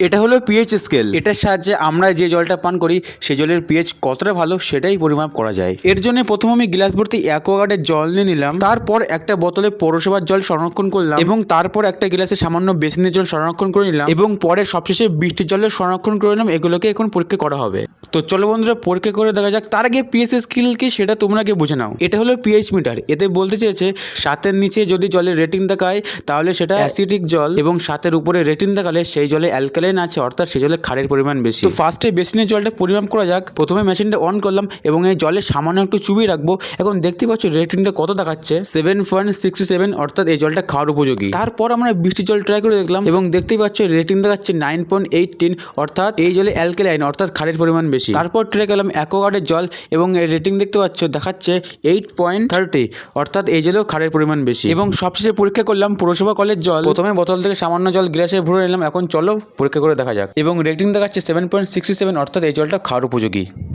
এটা হলো pH scale এটার সাহায্যে আমরা যে জলটা পান করি সে জলের পিএইচ কতটা ভালো সেটাই পরিমাপ করা যায়। এর জন্য প্রথম আমি গ্লাস ভর্তি অ্যাকোয়াগার্ডের জল নিয়ে নিলাম। তারপর একটা বোতলে পৌরসভার জল সংরক্ষণ করলাম। এবং তারপর একটা গ্লাসে সামান্য বেসিনের জল সংরক্ষণ করে নিলাম। এবং পরে সবশেষে বৃষ্টির জলের সংরক্ষণ করে নিলাম। এগুলোকে এখন পরীক্ষা করা হবে। তো চলো বন্ধুরা, পরীক্ষা করে দেখা যাক তার আগে পিএইচ স্কেল কি সেটা তোমরা আগে বুঝে নাও। এটা হলো পিএইচ মিটার এতে বলতে চেয়েছে সাতের নিচে যদি জলের রেটিং দেখায়, তাহলে সেটা অ্যাসিডিক জল এবং সাতের উপরে রেটিং দেখালে সেই জলে অ্যালকালাইন আছে, অর্থাৎ সেই জলে ক্ষারের পরিমাণ বেশি। তো ফার্স্টে বেসিনের জলটা পরিমাপ করা যাক। প্রথমে মেশিনটা অন করলাম এবং এই জলে সামান্য একটু চুবিয়ে রাখব। এখন দেখতে পাচ্ছ রেটিংটা কত দেখাচ্ছে? সেভেন পয়েন্ট সিক্সটি সেভেন অর্থাৎ এই জলটা খাওয়ার উপযোগী। তারপর আমরা বৃষ্টির জল ট্রাই করে দেখলাম এবং দেখতেই পাচ্ছ রেটিং দেখাচ্ছে নাইন পয়েন্ট এইটিন অর্থাৎ এই জলে অ্যালকালাইন অর্থাৎ ক্ষারের পরিমাণ বেশি। তারপর ট্রে গেলাম অ্যাকোয়ার্ডের জল এবং এর রেটিং দেখতে পাচ্ছ দেখাচ্ছে এইট পয়েন্ট থার্টি অর্থাৎ এই জলেও খারের পরিমাণ বেশি। এবং সবশেষে পরীক্ষা করলাম পৌরসভা কলের জল। প্রথমে বোতল থেকে সামান্য জল গ্লাসে ভরে নিলাম এখন চলো পরীক্ষা করে দেখা যাক। এবং রেটিং দেখাচ্ছে সেভেন পয়েন্ট সিক্সটি সেভেন অর্থাৎ এই জলটা খাওয়ার উপযোগী।